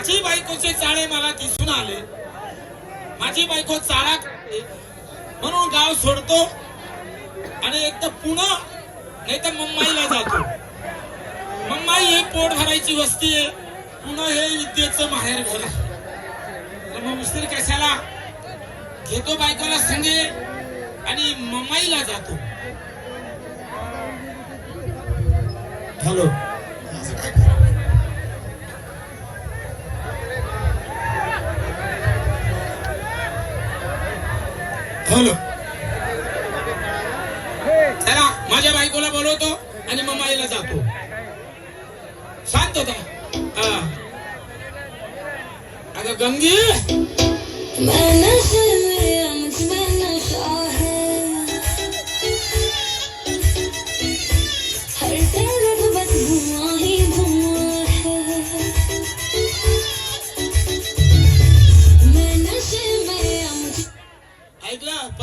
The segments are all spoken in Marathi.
माझी बायकोचे चाळे मला दिसून आले. माझी बायको चाळा म्हणून गाव सोडतो. आणि एक तर पुणे नाही तर मुंबईला जातो. मुंबई हे पोट भरायची वस्ती आहे. पुन्हा हे विद्येचं माहेर घर आहे. मग मिस्त्री कशाला? घेतो बायकोला संगे आणि मुंबईला जातो. हॅलो. हॅलो चला माझ्या बायकोला बोलवतो आणि मुंबईला जातो. शांत होता हा. अगं गंगी!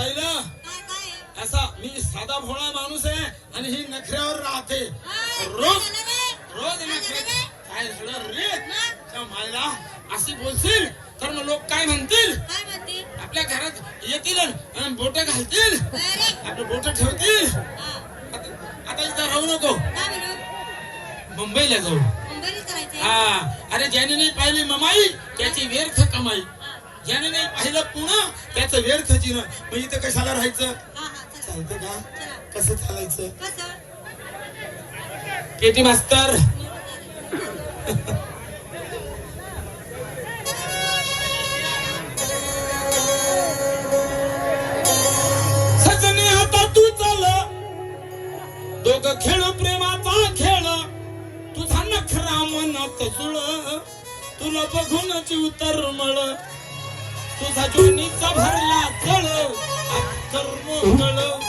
पहिलं असा मी साधा भोळा माणूस आहे आणि ही नखऱ्यावर राहते. रोज रोज नखरे. काय झालं रे? मायला अशी बोलशील? तर मग लोक काय म्हणतील? आपल्या घरात येतील आणि बोट घालतील? आपले बोट ठेवतील? आता आता इथं राहू नको. मुंबईला जाऊ. हा. अरे ज्याने नाही पाहिली ममाई त्याची व्यर्थ कमाई. ज्याने नाही पाहिलं पुणं त्याचं व्यर्थ जिणं मग इथं कशाला राहायचं? चालतं का? कसं चालायचं? केटी मास्तर. सजने आता तू चाल. दोघ खेळ प्रेमाचा खेळ. तुझा नखरा मनात जुळ. तुला बघून उतर मळ. तुझा जोनीचा भरला चळ कर्म कळ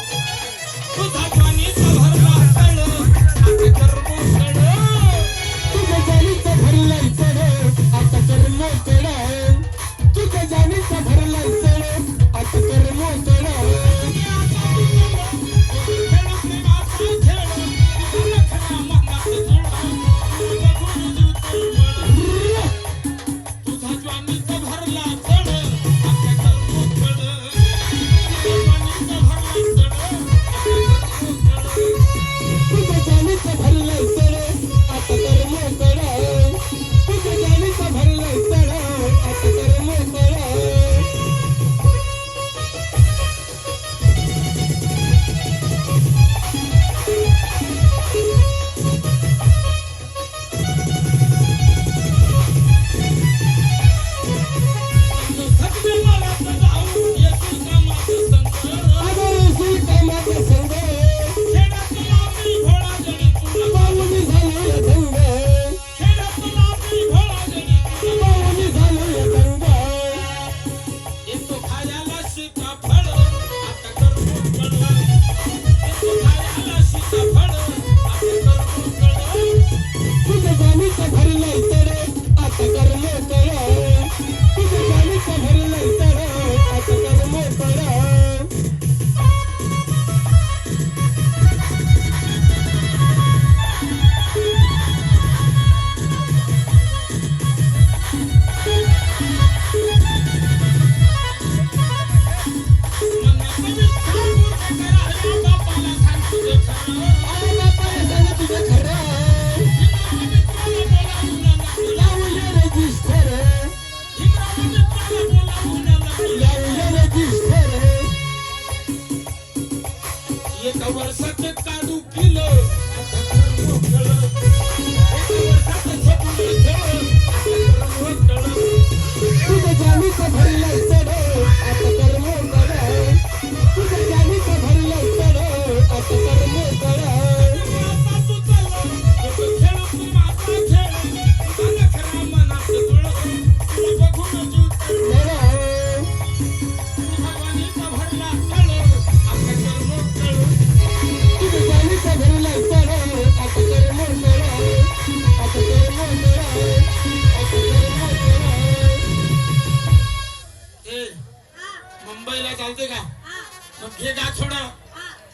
थोडं.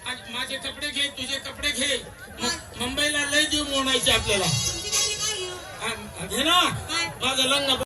आणि माझे कपडे घे तुझे कपडे घे. मुंबईला लय जीव मोडायचे आपल्याला. हा, घे ना. माझं लग्न